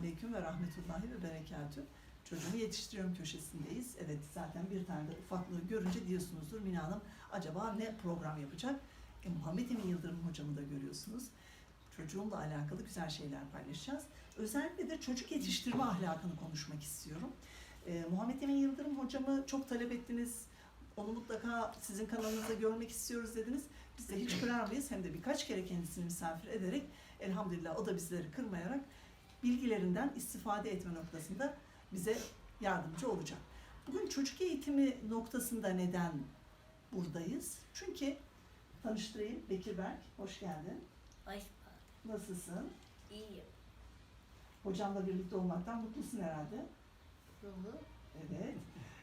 aleyküm ve rahmetullahi ve berekatü. Çocuğumu yetiştiriyorum köşesindeyiz. Evet zaten bir tane de ufaklığı görünce diyorsunuzdur Mina Hanım acaba ne program yapacak? E, Muhammed Emin Yıldırım hocamı da görüyorsunuz. Çocuğumla alakalı güzel şeyler paylaşacağız. Özellikle de çocuk yetiştirme ahlakını konuşmak istiyorum. E, Muhammed Emin Yıldırım hocamı çok talep ettiniz. Onu mutlaka sizin kanalınızda görmek istiyoruz dediniz. Biz de hiç kırarmayız. Hem de birkaç kere kendisini misafir ederek elhamdülillah o da bizleri kırmayarak bilgilerinden istifade etme noktasında bize yardımcı olacak. Bugün çocuk eğitimi noktasında neden buradayız? Çünkü tanıştırayım Bekir Berk, hoş geldin. Hoş Nasılsın? İyiyim. Hocamla birlikte olmaktan mutlusun herhalde. Hı. Evet.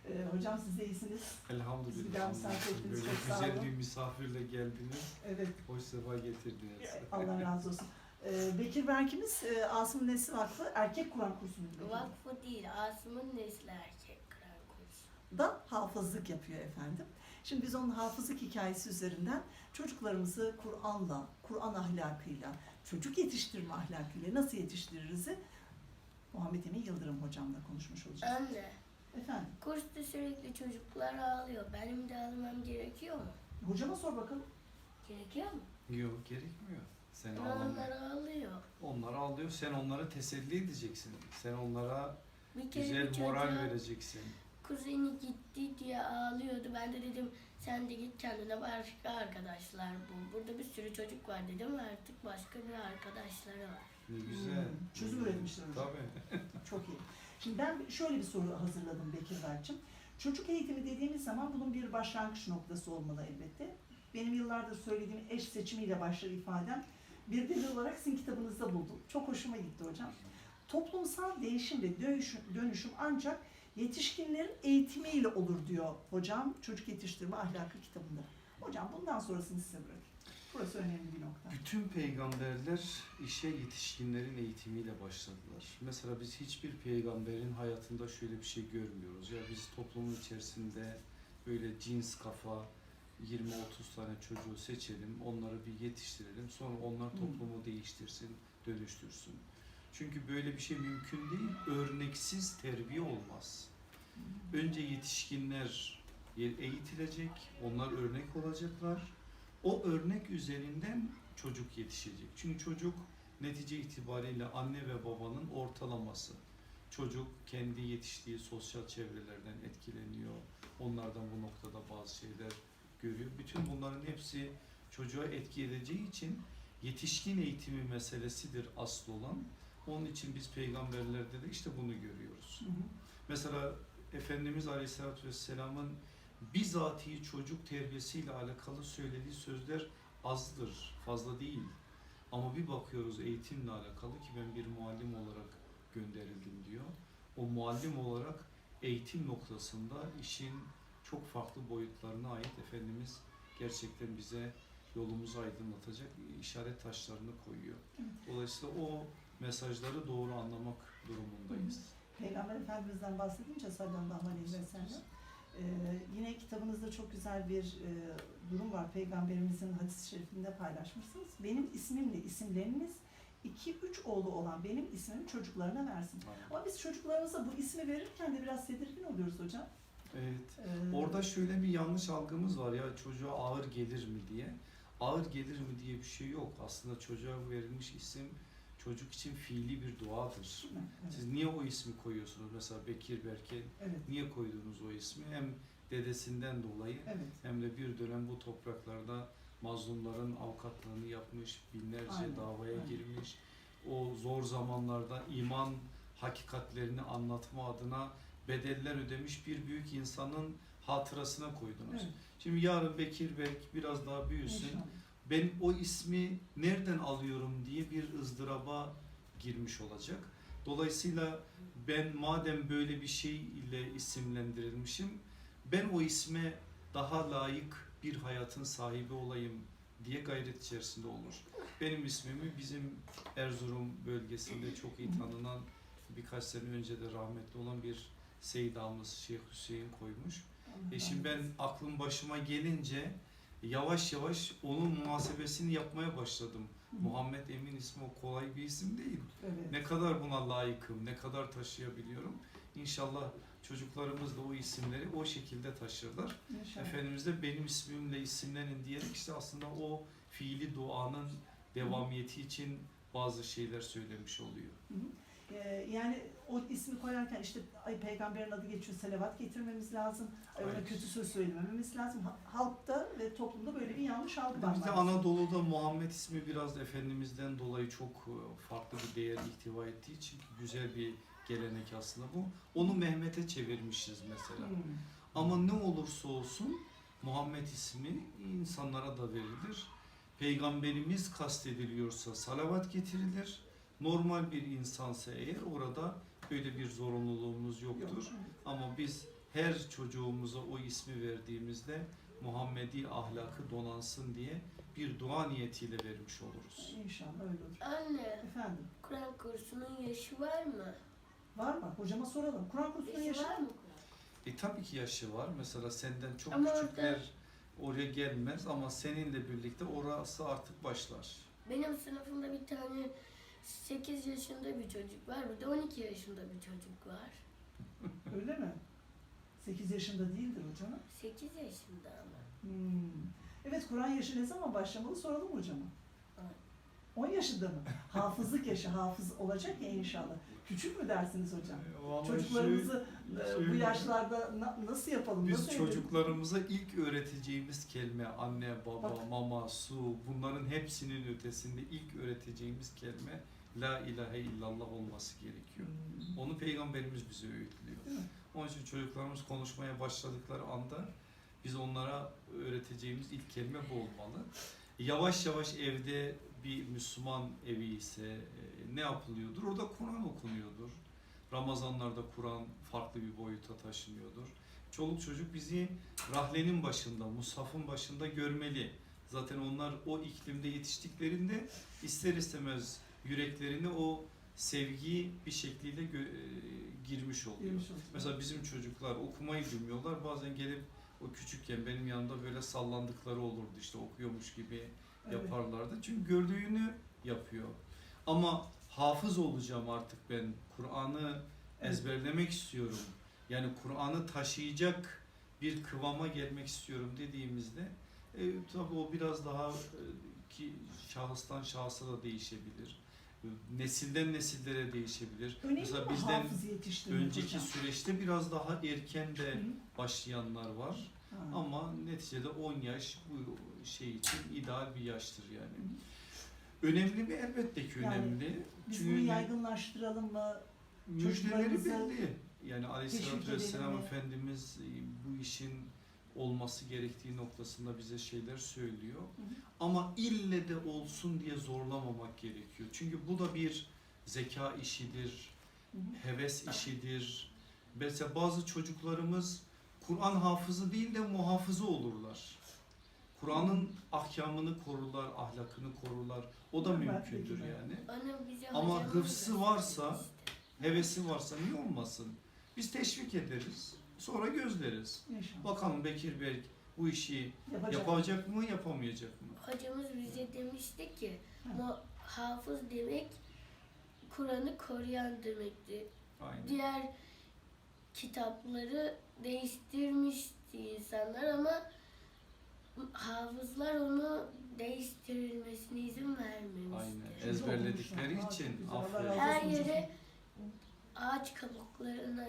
Ee, hocam siz de iyisiniz. Bizi bir Elhamdülillah. daha misafir ettiniz, Böyle çok sağ güzel bir misafirle geldiniz. Evet, Hoş sefa getirdiniz. Allah razı olsun. Ee, Bekir Berk'imiz e, Asım Nesli Vakfı Erkek Kur'an Kursu'nu Vakfı değil, Asım'ın nesli erkek kıran kursu. da hafızlık yapıyor efendim. Şimdi biz onun hafızlık hikayesi üzerinden çocuklarımızı Kur'an'la, Kur'an ahlakıyla, çocuk yetiştirme ahlakıyla nasıl yetiştiririz? Muhammed Emin Yıldırım hocamla konuşmuş olacağız. Anne, Efendim, kursta sürekli çocuklar ağlıyor. Benim de ağlamam gerekiyor mu? hocama sor bakalım. Gerekiyor mu? Yok gerekmiyor. Sen Ama ağlama. onlar ağlıyor. Onlar ağlıyor. Sen onları teselli edeceksin. Sen onlara Bir kere güzel bir moral çocuğa vereceksin. kuzeni gitti diye ağlıyordu. Ben de dedim sen de git kendine başka arkadaşlar bul. Burada bir sürü çocuk var dedim artık başka bir arkadaşları var. Ne güzel. Hmm, çözüm üretmişler hocam. Tabii. Çok iyi. Şimdi ben şöyle bir soru hazırladım Bekir Berk'cim. Çocuk eğitimi dediğimiz zaman bunun bir başlangıç noktası olmalı elbette. Benim yıllardır söylediğim eş seçimiyle başlar ifadem. Bir delil olarak sizin kitabınızda buldum. Çok hoşuma gitti hocam. Toplumsal değişim ve dönüşüm, dönüşüm ancak yetişkinlerin eğitimiyle olur diyor hocam çocuk yetiştirme ahlakı kitabında. Hocam bundan sonrasını size bırakayım. Burası önemli bir nokta. Bütün peygamberler işe yetişkinlerin eğitimiyle başladılar. Mesela biz hiçbir peygamberin hayatında şöyle bir şey görmüyoruz. Ya biz toplumun içerisinde böyle cins kafa 20-30 tane çocuğu seçelim, onları bir yetiştirelim. Sonra onlar toplumu değiştirsin, dönüştürsün. Çünkü böyle bir şey mümkün değil. Örneksiz terbiye olmaz. Önce yetişkinler eğitilecek, onlar örnek olacaklar. O örnek üzerinden çocuk yetişecek. Çünkü çocuk netice itibariyle anne ve babanın ortalaması. Çocuk kendi yetiştiği sosyal çevrelerden etkileniyor. Onlardan bu noktada bazı şeyler görüyor. Bütün bunların hepsi çocuğa etki edeceği için yetişkin eğitimi meselesidir asıl olan. Onun için biz peygamberlerde de işte bunu görüyoruz. Hı hı. Mesela Efendimiz Aleyhisselatü Vesselam'ın bizatihi çocuk terbiyesiyle alakalı söylediği sözler azdır, fazla değil. Ama bir bakıyoruz eğitimle alakalı ki ben bir muallim olarak gönderildim diyor. O muallim olarak eğitim noktasında işin çok farklı boyutlarına ait Efendimiz gerçekten bize yolumuzu aydınlatacak işaret taşlarını koyuyor. Dolayısıyla o mesajları doğru anlamak durumundayız. Peygamber Efendimiz'den bahsedince sallallahu aleyhi ve sellem e, yine kitabınızda çok güzel bir e, durum var. Peygamberimizin hadis-i şerifinde paylaşmışsınız. Benim ismimle isimleriniz iki üç oğlu olan benim ismimi çocuklarına versin. Ama biz çocuklarımıza bu ismi verirken de biraz tedirgin oluyoruz hocam. Evet. E, Orada şöyle bir yanlış algımız var ya çocuğa ağır gelir mi diye. Ağır gelir mi diye bir şey yok. Aslında çocuğa verilmiş isim çocuk için fiili bir duadır. Evet. Siz niye o ismi koyuyorsunuz? Mesela Bekir Berke evet. niye koydunuz o ismi? Hem dedesinden dolayı Evet. hem de bir dönem bu topraklarda mazlumların avukatlığını yapmış, binlerce Aynen, davaya aynen. girmiş. O zor zamanlarda iman hakikatlerini anlatma adına bedeller ödemiş bir büyük insanın hatırasına koydunuz. Evet. Şimdi yarın Bekir Berk biraz daha büyüsün. İnşallah. Ben o ismi nereden alıyorum diye bir ızdıraba girmiş olacak. Dolayısıyla ben madem böyle bir şey ile isimlendirilmişim, ben o isme daha layık bir hayatın sahibi olayım diye gayret içerisinde olur. Benim ismimi bizim Erzurum bölgesinde çok iyi tanınan birkaç sene önce de rahmetli olan bir Seyyidamız Şeyh Hüseyin koymuş. E şimdi ben aklım başıma gelince Yavaş yavaş onun muhasebesini yapmaya başladım. Hı. Muhammed Emin ismi o kolay bir isim değil. Evet. Ne kadar buna layıkım, ne kadar taşıyabiliyorum. İnşallah çocuklarımız da o isimleri o şekilde taşırlar. İnşallah. Efendimiz de benim ismimle isimlenin diyerek işte aslında o fiili duanın devamiyeti için bazı şeyler söylemiş oluyor. Ee, yani o ismi koyarken işte ay peygamberin adı geçiyor salavat getirmemiz lazım. Ay ona kötü söz söylemememiz lazım. Ha- Halkta ve toplumda böyle bir yanlış algı var. Bizde maalesef. Anadolu'da Muhammed ismi biraz Efendimiz'den dolayı çok e, farklı bir değer ihtiva ettiği için güzel bir gelenek aslında bu. Onu Mehmet'e çevirmişiz mesela. Hmm. Ama ne olursa olsun Muhammed ismi insanlara da verilir. Peygamberimiz kastediliyorsa salavat getirilir. Normal bir insansa eğer orada böyle bir zorunluluğumuz yoktur. Yok. Ama biz her çocuğumuza o ismi verdiğimizde Muhammedi ahlakı donansın diye bir dua niyetiyle vermiş oluruz. İnşallah öyle olur. Anne, Efendim Kur'an kursunun yaşı var mı? var mı? Hocama soralım. Kur'an kursunun Yaşı yaşı var mı Kur'an? E tabii ki yaşı var. Mesela senden çok Ama küçükler oraya gelmez ama seninle birlikte orası artık başlar. Benim sınıfımda bir tane 8 yaşında bir çocuk var, bir de 12 yaşında bir çocuk var. öyle mi? 8 yaşında değildir hocam. 8 yaşında ama. Hmm. Evet Kur'an yaşı ne zaman başlamalı soralım hocama. Evet. 10 yaşında mı? Hafızlık yaşı hafız olacak ya inşallah. Küçük mü dersiniz hocam? Çocuklarımızı e, bu şöyle- yaşlarda na- nasıl yapalım? Biz nasıl edelim? çocuklarımıza ilk öğreteceğimiz kelime anne, baba, Bak. mama, su bunların hepsinin ötesinde ilk öğreteceğimiz kelime la ilahe illallah olması gerekiyor. Hmm. Onu peygamberimiz bize öğütlüyor. Onun için çocuklarımız konuşmaya başladıkları anda biz onlara öğreteceğimiz ilk kelime bu olmalı. Yavaş yavaş evde bir Müslüman evi ise e, ne yapılıyordur? Orada Kur'an okunuyordur. Ramazanlarda Kur'an farklı bir boyuta taşınıyordur. Çoluk çocuk bizi rahlenin başında, mushafın başında görmeli. Zaten onlar o iklimde yetiştiklerinde ister istemez yüreklerine o sevgi bir şekliyle e, girmiş oluyor. Girmiş. Mesela bizim çocuklar okumayı bilmiyorlar. Bazen gelip o küçükken benim yanımda böyle sallandıkları olurdu işte okuyormuş gibi Evet. yaparlardı. Çünkü gördüğünü yapıyor. Ama hafız olacağım artık ben. Kur'an'ı Evet. ezberlemek istiyorum. Yani Kur'an'ı taşıyacak bir kıvama gelmek istiyorum dediğimizde e, tabii o biraz daha e, ki şahıstan şahsa da değişebilir. Nesilden nesillere değişebil. Önemli Mesela bizden Önceki hocam? süreçte biraz daha erken de Hı? başlayanlar var. Ha. Ama neticede 10 yaş bu şey için ideal bir yaştır yani. Hı. Önemli mi? Elbette ki Yani önemli. Biz Çünkü bunu yaygınlaştıralım mı? müjdeleri belli. Yani Aleyhisselatü Vesselam? Efendimiz bu işin olması gerektiği noktasında bize şeyler söylüyor. Hı hı. Ama ille de olsun diye zorlamamak gerekiyor. Çünkü bu da bir zeka işidir, Hı hı. heves işidir. Mesela bazı çocuklarımız Kur'an hafızı değil de muhafızı olurlar. Kur'an'ın ahkamını korurlar, ahlakını korurlar. O da mümkündür yani. Ama gösterdi varsa- işte. Hevesi varsa niye olmasın? Biz teşvik ederiz. Sonra gözleriz. İnşallah. Bakalım Bekir Bey bu işi Yapacak. yapacak mı, yapamayacak mı? Hocamız bize demişti ki Ha. hafız demek Kur'an'ı koruyan demekti. Aynen. Diğer kitapları değiştirmişti insanlar ama hafızlar onu değiştirilmesine izin vermemişti. Aynen. Ezberledikleri için Her yere ağaç kabuklarına,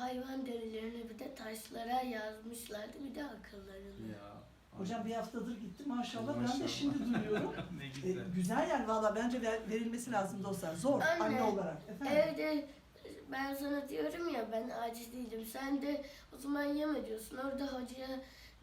hayvan derilerine bir de taşlara yazmışlardı bir de akıllarına. Ya. Hocam bir haftadır gitti maşallah. Ben Maşallah. de şimdi duyuyorum. ne E, güzel. güzel yani valla bence ver- verilmesi lazım dostlar. Zor Anne, anne olarak. Efendim? Evde ben sana diyorum ya ben aç değilim. Sen de o zaman yeme diyorsun. Orada hocaya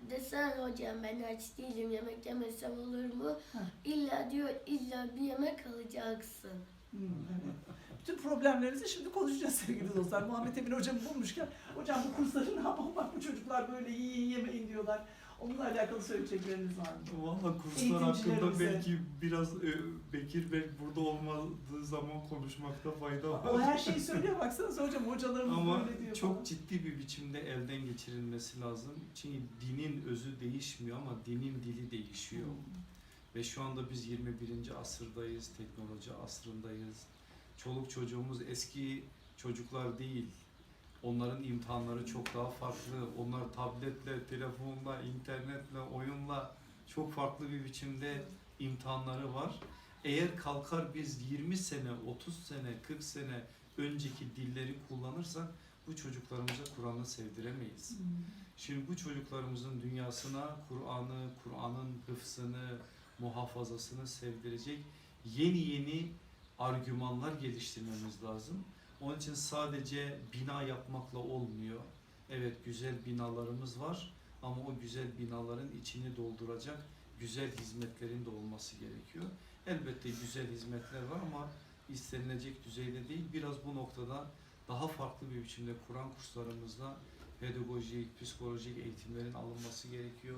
desen hocam ben aç değilim yemek yemesem olur mu? Ha. İlla diyor illa bir yemek alacaksın. Hmm, evet. Bütün problemlerimizi şimdi konuşacağız sevgili dostlar. Muhammed Emin hocamı bulmuşken hocam bu kursları ne yapalım? Bak bu çocuklar böyle yiyin yemeyin diyorlar. Onunla alakalı söyleyecekleriniz var mı? Valla kurslar hakkında belki biraz e, Bekir Bey burada olmadığı zaman konuşmakta fayda var. O her şeyi söylüyor baksanıza hocam hocalarımız Ama böyle diyor çok falan. ciddi bir biçimde elden geçirilmesi lazım. Çünkü dinin özü değişmiyor ama dinin dili değişiyor. Ve şu anda biz 21. asırdayız, teknoloji asrındayız. Çoluk çocuğumuz eski çocuklar değil. Onların imtihanları çok daha farklı. Onlar tabletle, telefonla, internetle, oyunla çok farklı bir biçimde imtihanları var. Eğer kalkar biz 20 sene, 30 sene, 40 sene önceki dilleri kullanırsak bu çocuklarımıza Kur'an'ı sevdiremeyiz. Hmm. Şimdi bu çocuklarımızın dünyasına Kur'an'ı, Kur'an'ın hıfzını, muhafazasını sevdirecek yeni yeni argümanlar geliştirmemiz lazım. Onun için sadece bina yapmakla olmuyor. Evet güzel binalarımız var ama o güzel binaların içini dolduracak güzel hizmetlerin de olması gerekiyor. Elbette güzel hizmetler var ama istenilecek düzeyde değil. Biraz bu noktada daha farklı bir biçimde Kur'an kurslarımızda pedagojik, psikolojik eğitimlerin alınması gerekiyor.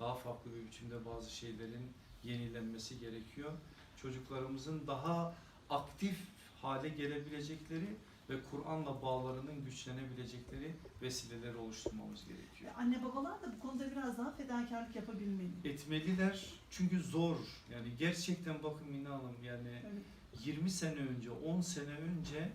Daha farklı bir biçimde bazı şeylerin yenilenmesi gerekiyor. Çocuklarımızın daha aktif hale gelebilecekleri ve Kur'an'la bağlarının güçlenebilecekleri vesileler oluşturmamız gerekiyor. Anne babalar da bu konuda biraz daha fedakarlık yapabilmeli. Etmeliler çünkü zor. Yani gerçekten bakın Mina Hanım yani Evet. 20 sene önce, 10 sene önce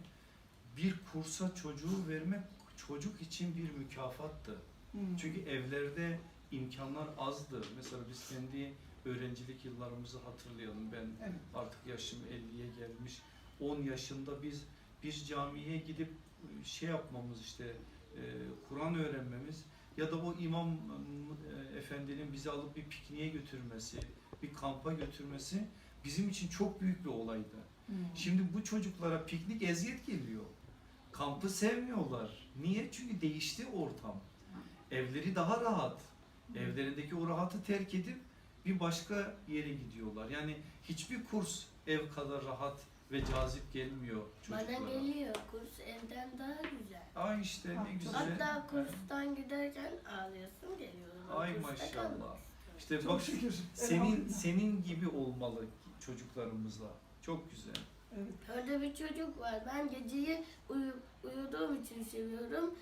bir kursa çocuğu vermek çocuk için bir mükafattı. Hmm. Çünkü evlerde imkanlar azdı. Mesela biz kendi öğrencilik yıllarımızı hatırlayalım. Ben Evet. artık yaşım 50'ye gelmiş. 10 yaşında biz bir camiye gidip e, şey yapmamız işte e, Kur'an öğrenmemiz ya da o imam e, efendinin bizi alıp bir pikniğe götürmesi, bir kampa götürmesi bizim için çok büyük bir olaydı. Hmm. Şimdi bu çocuklara piknik eziyet geliyor. Kampı sevmiyorlar. Niye? Çünkü değişti ortam. Evleri daha rahat. Evlerindeki o rahatı terk edip bir başka yere gidiyorlar. Yani hiçbir kurs ev kadar rahat ve cazip gelmiyor Bana çocuklara. geliyor. Kurs evden daha güzel. Ay işte ne güzel. Hatta kurstan giderken ağlıyorsun geliyorum. Ay maşallah. İşte Çok bak şükür. senin senin gibi olmalı çocuklarımızla. Çok güzel. Evet. Orada bir çocuk var. Ben geceyi uyu, uyuduğum için seviyorum.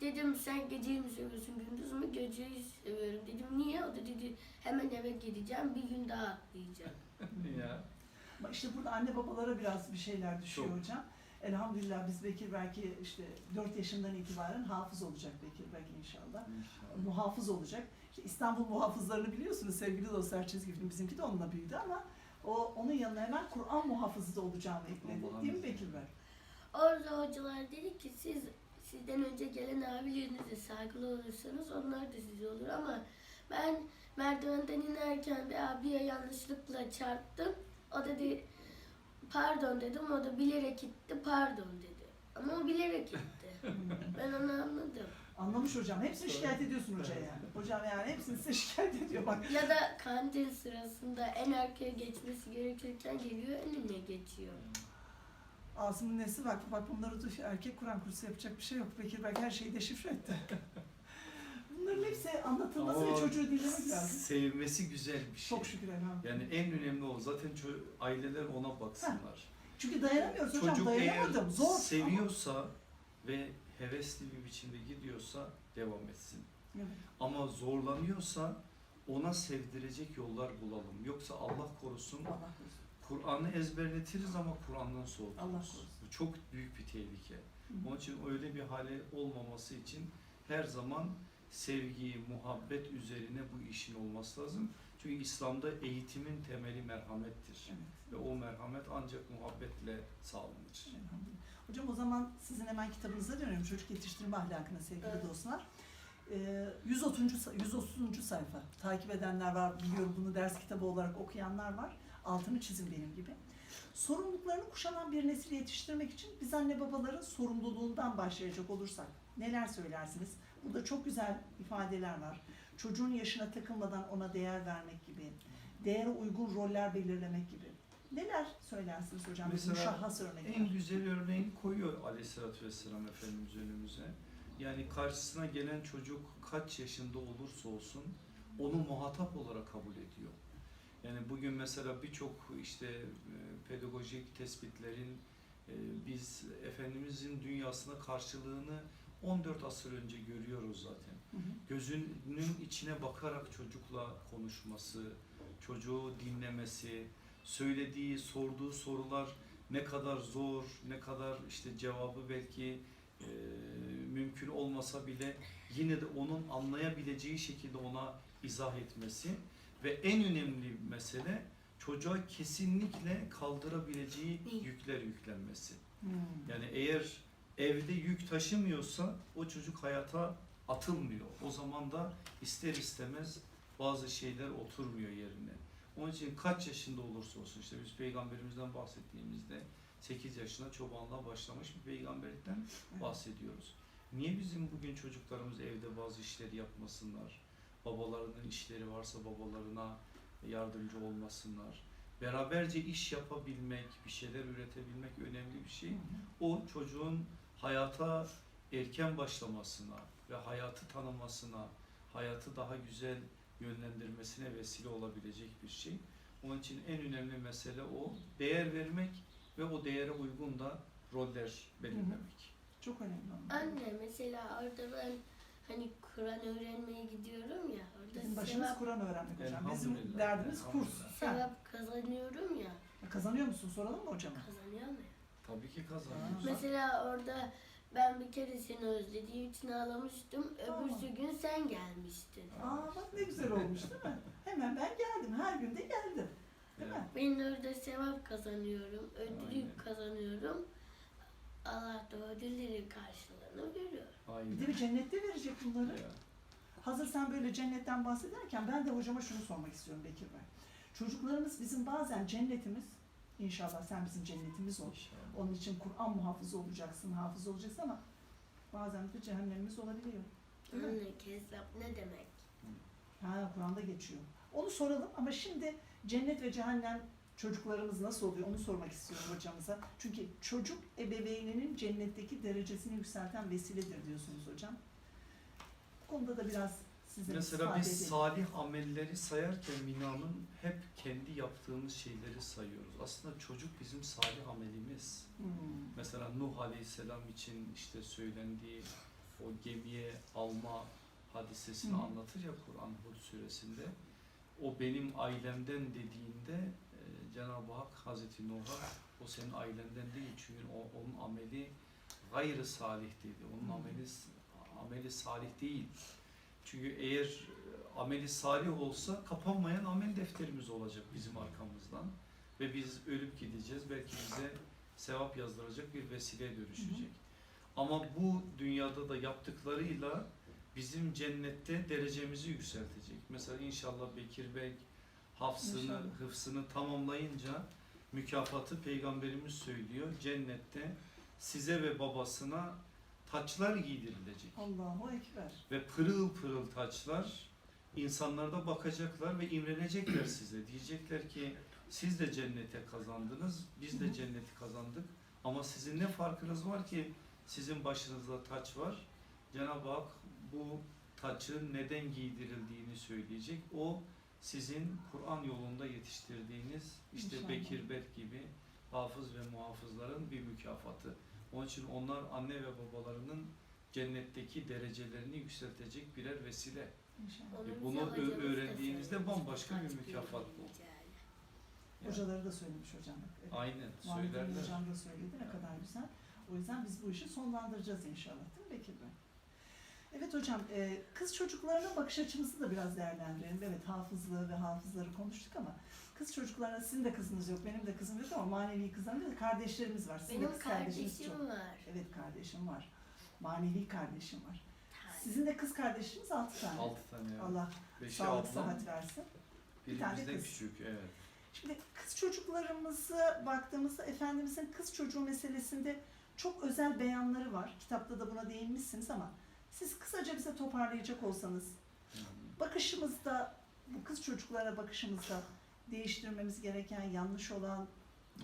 Dedim sen geceyi mi seviyorsun gündüz mü? Geceyi seviyorum. Dedim niye? O da dedi hemen eve gideceğim bir gün daha atlayacağım. ya. Bak İşte burada anne babalara biraz bir şeyler düşüyor Çok. hocam. Elhamdülillah biz Bekir belki işte 4 yaşından itibaren hafız olacak Bekir belki inşallah. Muhafız olacak. İşte İstanbul muhafızlarını biliyorsunuz sevgili dostlar çizgi film bizimki de onunla büyüdü ama o onun yanına hemen Kur'an muhafızı da olacağını ekledi. Değil mi. Bekir Bey? Orada hocalar dedi ki siz sizden önce gelen abilerinize saygılı olursanız onlar da size olur ama ben merdivenden inerken bir abiye yanlışlıkla çarptım. O dedi pardon dedim o da bilerek gitti pardon dedi. Ama o bilerek gitti. ben onu anladım. Anlamış hocam. Hepsini şikayet ediyorsun hocaya yani. Hocam yani hepsini size şikayet ediyor. Bak Ya da kandil sırasında en arkaya geçmesi gerekirken geliyor önüne geçiyor. Asım'ın nesi bak bak bunları duy. Erkek Kur'an kursu yapacak bir şey yok. Bekir Bey her şeyi deşifre etti. Bunların hepsi anlatılması ve Ama çocuğu dinlemek lazım. Sevmesi güzel bir şey. Çok şükür elhamdülillah. Yani en önemli o. Zaten ço- aileler ona baksınlar. Çünkü dayanamıyoruz hocam. Çocuk eğer Dayanamadım. Zor. seviyorsa ve hevesli bir biçimde gidiyorsa devam etsin. Evet. Ama zorlanıyorsa ona sevdirecek yollar bulalım. Yoksa Allah korusun Allah korusun. Kur'an'ı ezberletiriz ama Kur'an'dan Allah soğuturuz. korusun. Bu çok büyük bir tehlike. Hı hı. Onun için öyle bir hale olmaması için her zaman sevgi, muhabbet üzerine bu işin olması lazım. Çünkü İslam'da eğitimin temeli merhamettir. Evet. Ve o merhamet ancak muhabbetle sağlanır. Hocam o zaman sizin hemen kitabınıza dönüyorum. Çocuk yetiştirme ahlakına sevgili Evet. dostlar. Ee, 130. sa- 130. sayfa. Takip edenler var, biliyorum bunu ders kitabı olarak okuyanlar var. Altını çizin benim gibi. Sorumluluklarını kuşanan bir nesil yetiştirmek için biz anne babaların sorumluluğundan başlayacak olursak neler söylersiniz? Burada çok güzel ifadeler var. Çocuğun yaşına takılmadan ona değer vermek gibi, değere uygun roller belirlemek gibi. Neler söylersiniz hocam? Mesela Müşahhas örnekler. En güzel örneğini koyuyor Aleyhisselatü Vesselam Efendimiz önümüze. Yani karşısına gelen çocuk kaç yaşında olursa olsun onu muhatap olarak kabul ediyor. Yani bugün mesela birçok işte e, pedagojik tespitlerin e, biz Efendimizin dünyasına karşılığını 14 asır önce görüyoruz zaten. Hı hı. Gözünün içine bakarak çocukla konuşması, çocuğu dinlemesi, söylediği, sorduğu sorular ne kadar zor, ne kadar işte cevabı belki e, mümkün olmasa bile yine de onun anlayabileceği şekilde ona izah etmesi ve en önemli mesele çocuğa kesinlikle kaldırabileceği yükler yüklenmesi. Hmm. Yani eğer evde yük taşımıyorsa o çocuk hayata atılmıyor. O zaman da ister istemez bazı şeyler oturmuyor yerine. Onun için kaç yaşında olursa olsun işte biz peygamberimizden bahsettiğimizde 8 yaşında çobanlığa başlamış bir peygamberlikten bahsediyoruz. Niye bizim bugün çocuklarımız evde bazı işleri yapmasınlar? Babalarının işleri varsa babalarına yardımcı olmasınlar. Beraberce iş yapabilmek, bir şeyler üretebilmek önemli bir şey o çocuğun hayata erken başlamasına ve hayatı tanımasına, hayatı daha güzel yönlendirmesine vesile olabilecek bir şey. Onun için en önemli mesele o. Değer vermek ve o değere uygun da roller belirlemek. Çok önemli. Anne mesela orada ben hani Kur'an öğrenmeye gidiyorum ya. Orada Bizim başımız sevap, Kur'an öğrenmek hocam. Bizim Elhamdülillah, derdimiz kurs. elhamdülillah. Ha, sevap kazanıyorum ya. Kazanıyor musun? Soralım mı hocama? Kazanıyor mu? Tabii ki kazanıyoruz. Mesela orada ben bir kere seni özlediğim için ağlamıştım. Tamam. Öbürsü gün sen gelmiştin. Aa bak ne güzel olmuş değil mi? Hemen ben geldim. Her gün de geldim. Değil mi? Ben orada sevap kazanıyorum, ödül Aynen. kazanıyorum. Allah da ödüllerin karşılığını veriyor. Aynen. Bir de bir cennette verecek bunları. Ya. Hazır sen böyle cennetten bahsederken ben de hocama şunu sormak istiyorum Bekir Bey. Çocuklarımız bizim bazen cennetimiz, inşallah sen bizim cennetimiz ol. İnşallah. Onun için Kur'an muhafızı olacaksın, hafız olacaksın ama bazen de cehennemimiz olabiliyor. Değil mi? Anne kezzap ne demek? Ha Kur'an'da geçiyor. Onu soralım ama şimdi cennet ve cehennem çocuklarımız nasıl oluyor onu sormak istiyorum hocamıza. Çünkü çocuk ebeveyninin cennetteki derecesini yükselten vesiledir diyorsunuz hocam. Bu konuda da biraz size Mesela biz edelim. salih amelleri sayarken Mina'nın hep kendi yaptığımız şeyleri sayıyoruz. Aslında çocuk bizim salih amelimiz. Hmm. Mesela Nuh Aleyhisselam için işte söylendiği o gemiye alma hadisesini hı. anlatır ya Kur'an Hud suresinde. O benim ailemden dediğinde Cenab-ı Hak Hazreti Nuh'a o senin ailenden değil çünkü o, onun ameli gayrı salih dedi. Onun ameli ameli salih değil. Çünkü eğer e, ameli salih olsa kapanmayan amel defterimiz olacak bizim arkamızdan ve biz ölüp gideceğiz. Belki bize sevap yazdıracak bir vesileye dönüşecek. Ama bu dünyada da yaptıklarıyla bizim cennette derecemizi yükseltecek. Mesela inşallah Bekir Bey hafsını, İnşallah. hıfsını tamamlayınca mükafatı Peygamberimiz söylüyor. Cennette size ve babasına taçlar giydirilecek. Allahu Ekber. Ve pırıl pırıl taçlar insanlarda bakacaklar ve imrenecekler size. Diyecekler ki siz de cennete kazandınız, biz de cenneti kazandık. Ama sizin ne farkınız var ki sizin başınızda taç var. Cenab-ı Hak bu taçın neden giydirildiğini söyleyecek. O sizin Kur'an yolunda yetiştirdiğiniz işte İnşallah. Bekir Berk gibi hafız ve muhafızların bir mükafatı. Onun için onlar anne ve babalarının cennetteki derecelerini yükseltecek birer vesile. İnşallah. Onu bunu öğrendiğinizde bambaşka bir mükafat bu. Yani Hocaları da söylemiş hocam. Evet. Aynen Muhammed söylerler. Hocam da söyledi ne kadar güzel. O yüzden biz bu işi sonlandıracağız inşallah değil mi Bekir Bey? Evet hocam, e, kız çocuklarına bakış açımızı da biraz değerlendirelim. Evet hafızlığı ve hafızları konuştuk ama kız çocuklarına sizin de kızınız yok, benim de kızım yok ama manevi kızlarımız da kardeşlerimiz var. Sizin de Benim kız kardeşiniz çok. kardeşim var. Evet kardeşim var. Manevi kardeşim var. Tane. Sizin de kız kardeşiniz altı tane. Altı tane. evet. Allah Beşi sağlık ablam, sıhhat versin. biri tane bizden kız. küçük. Evet. Şimdi kız çocuklarımıza baktığımızda Efendimizin kız çocuğu meselesinde çok özel beyanları var. Kitapta da buna değinmişsiniz ama siz kısaca bize toparlayacak olsanız bakışımızda, bu kız çocuklara bakışımızda değiştirmemiz gereken, yanlış olan,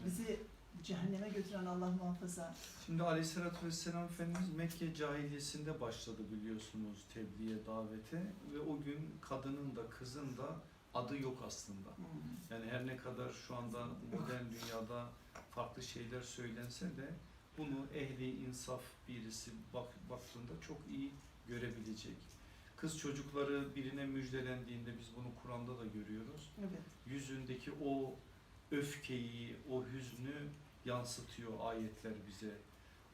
bizi cehenneme götüren Allah muhafaza. Şimdi Aleyhisselatü Vesselam Efendimiz Mekke cahiliyesinde başladı biliyorsunuz tebliğe, davete ve o gün kadının da kızın da adı yok aslında. Hmm. Yani her ne kadar şu anda modern dünyada farklı şeyler söylense de bunu ehli insaf birisi bak, baktığında çok iyi görebilecek. Kız çocukları birine müjdelendiğinde biz bunu Kur'an'da da görüyoruz. Evet. Yüzündeki o öfkeyi, o hüznü yansıtıyor ayetler bize.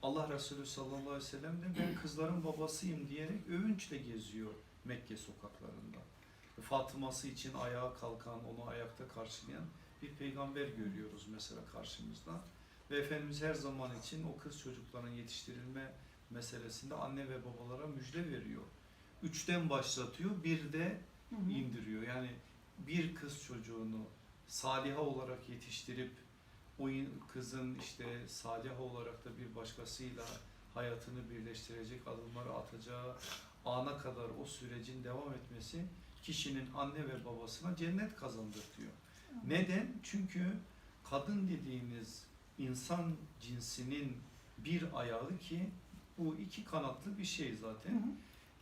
Allah Resulü sallallahu aleyhi ve sellem de ben kızların babasıyım diyerek övünçle geziyor Mekke sokaklarında. Fatıma'sı için ayağa kalkan, onu ayakta karşılayan bir peygamber görüyoruz mesela karşımızda. Ve Efendimiz her zaman için o kız çocukların yetiştirilme meselesinde anne ve babalara müjde veriyor. Üçten başlatıyor, bir de indiriyor. Yani bir kız çocuğunu saliha olarak yetiştirip o kızın işte saliha olarak da bir başkasıyla hayatını birleştirecek adımları atacağı ana kadar o sürecin devam etmesi kişinin anne ve babasına cennet kazandırtıyor. Neden? Çünkü kadın dediğiniz insan cinsinin bir ayağı ki bu iki kanatlı bir şey Hı zaten hı.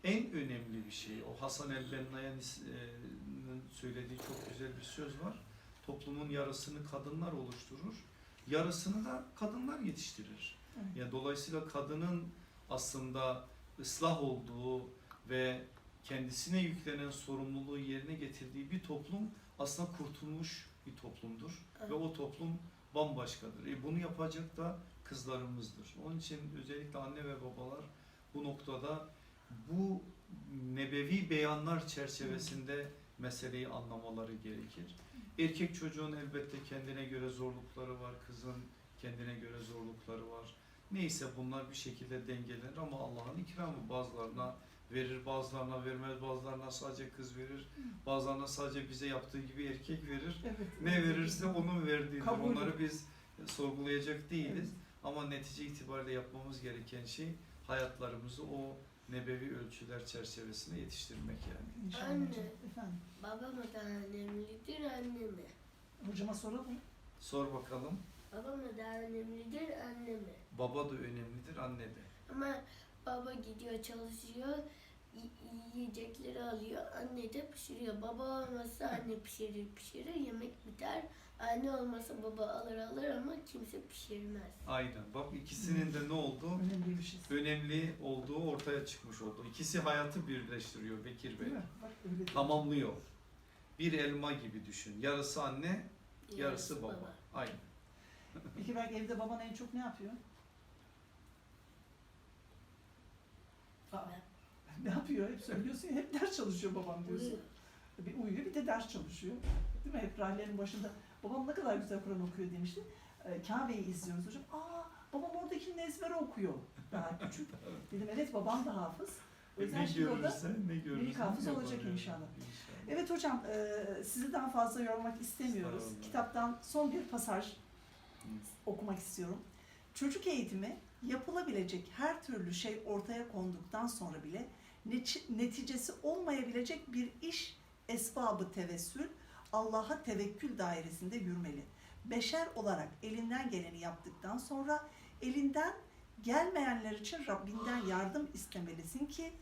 en önemli bir şey. O Hasan el-Benna'nın söylediği çok güzel bir söz var. Toplumun yarısını kadınlar oluşturur, yarısını da kadınlar yetiştirir. Evet. Yani dolayısıyla kadının aslında ıslah olduğu ve kendisine yüklenen sorumluluğu yerine getirdiği bir toplum aslında kurtulmuş bir toplumdur. Ve o toplum bambaşkadır. E bunu yapacak da kızlarımızdır. Onun için özellikle anne ve babalar bu noktada bu nebevi beyanlar çerçevesinde meseleyi anlamaları gerekir. Erkek çocuğun elbette kendine göre zorlukları var, kızın kendine göre zorlukları var. Neyse bunlar bir şekilde dengelenir ama Allah'ın ikramı bazılarına verir, bazılarına vermez, bazılarına sadece kız verir, bazılarına sadece bize yaptığı gibi erkek verir. Evet. Ne verirse onun verdiğidir. Kabul. Onları biz sorgulayacak değiliz. Evet. Ama netice itibariyle yapmamız gereken şey hayatlarımızı o nebevi ölçüler çerçevesinde yetiştirmek yani. İnşallah Anne. hocam. Efendim. Baba mı daha önemlidir anne mi? Hocama soralım. Sor bakalım. Baba mı daha önemlidir anne mi? Baba da önemlidir, anne de. Ama baba gidiyor çalışıyor, yiyecekleri alıyor, anne de pişiriyor. Baba olmasa anne pişirir pişirir, yemek biter. Anne olmasa baba alır alır ama kimse pişirmez. Aynen. Bak ikisinin de ne oldu? Önemli bir şey. Önemli olduğu ortaya çıkmış oldu. İkisi hayatı birleştiriyor Bekir Bey. Bak. Tamamlıyor. Bir elma gibi düşün. Yarısı anne, yarısı baba. Aynen. Peki belki evde baban en çok ne yapıyor? Aa, ne yapıyor? Hep söylüyorsun ya, hep ders çalışıyor babam diyorsun. Bir uyuyor bir de ders çalışıyor. Değil mi? Hep rahlerin başında. Babam ne kadar güzel Kur'an okuyor demişti. Ee, Kabe'yi izliyoruz hocam. Aa babam oradakini ezbere okuyor. Daha küçük. Dedim evet babam da hafız. O yüzden ne şimdi orada ne büyük hafız olacak inşallah. İnşallah. Evet hocam e, sizi daha fazla yormak istemiyoruz. Kitaptan son bir pasaj Hı. okumak istiyorum. Çocuk eğitimi yapılabilecek her türlü şey ortaya konduktan sonra bile neticesi olmayabilecek bir iş esbabı tevessül Allah'a tevekkül dairesinde yürümeli. Beşer olarak elinden geleni yaptıktan sonra elinden gelmeyenler için Rabbinden yardım istemelisin ki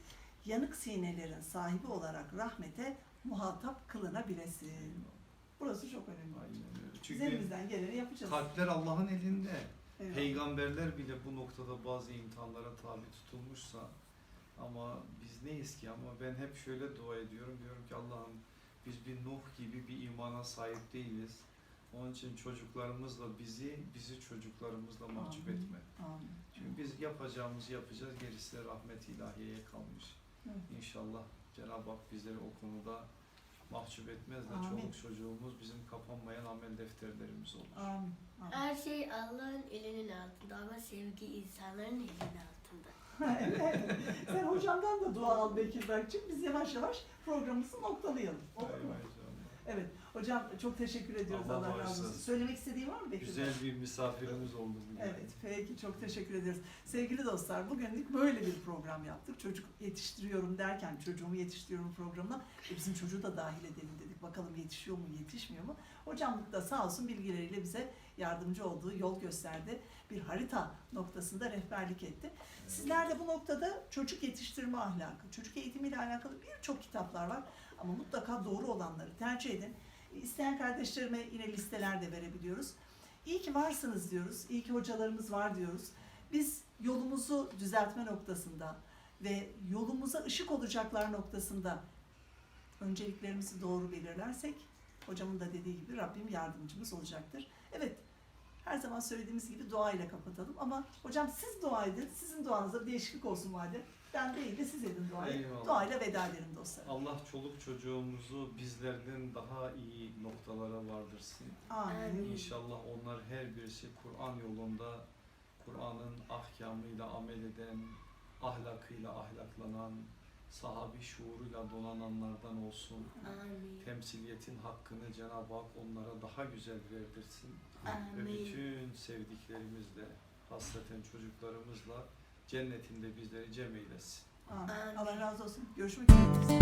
yanık sinelerin sahibi olarak rahmete muhatap kılınabilesin. Burası çok önemli. Aynen öyle. Çünkü elimizden geleni yapacağız. kalpler Allah'ın elinde. Evet. Peygamberler bile bu noktada bazı imtihanlara tabi tutulmuşsa ama biz neyiz ki ama ben hep şöyle dua ediyorum diyorum ki Allah'ım biz bir Nuh gibi bir imana sahip değiliz. Onun için çocuklarımızla bizi, bizi çocuklarımızla mahcup Amin. etme. Amin. Çünkü biz yapacağımızı yapacağız. Gerisi de rahmet ilahiyeye kalmış. Evet. İnşallah Cenab-ı Hak bizleri o konuda mahcup etmez de Amin. çoluk çocuğumuz bizim kapanmayan amel defterlerimiz olur. Amin. Amin. Her şey Allah'ın elinin altında ama sevgi insanların elinin altında. Evet. Sen hocamdan da dua al Bekir Berkçik. Biz yavaş yavaş programımızı noktalayalım. Olur mu? Evet. Hocam çok teşekkür ediyoruz. Allah Allah, razı olsun. Söylemek istediğin var mı Bekir? Güzel bir misafirimiz oldu bugün. Evet, peki çok teşekkür ederiz. Sevgili dostlar, bugünlük böyle bir program yaptık. Çocuk yetiştiriyorum derken, çocuğumu yetiştiriyorum programına e, bizim çocuğu da dahil edelim dedik. Bakalım yetişiyor mu, yetişmiyor mu? Hocam da sağ olsun bilgileriyle bize yardımcı olduğu, yol gösterdi. Bir harita noktasında rehberlik etti. Sizler de bu noktada çocuk yetiştirme ahlakı, çocuk eğitimiyle alakalı birçok kitaplar var. Ama mutlaka doğru olanları tercih edin. İsteyen kardeşlerime yine listeler de verebiliyoruz. İyi ki varsınız diyoruz. İyi ki hocalarımız var diyoruz. Biz yolumuzu düzeltme noktasında ve yolumuza ışık olacaklar noktasında önceliklerimizi doğru belirlersek hocamın da dediği gibi Rabbim yardımcımız olacaktır. Evet her zaman söylediğimiz gibi dua ile kapatalım ama hocam siz dua edin. Sizin duanızda bir değişiklik olsun madem. Ben değil de siz edin duayı. Eyvallah. Duayla veda edelim dostlar. Allah çoluk çocuğumuzu bizlerden daha iyi noktalara vardırsın. Amin. Amin. İnşallah onlar her birisi Kur'an yolunda Kur'an'ın ahkamıyla amel eden, ahlakıyla ahlaklanan, sahabi şuuruyla donananlardan olsun. Amin. Temsiliyetin hakkını Cenab-ı Hak onlara daha güzel verdirsin. Ve Amin. bütün sevdiklerimizle, hasreten çocuklarımızla cennetinde bizleri cem eylesin. Amin. Allah razı olsun. Görüşmek üzere.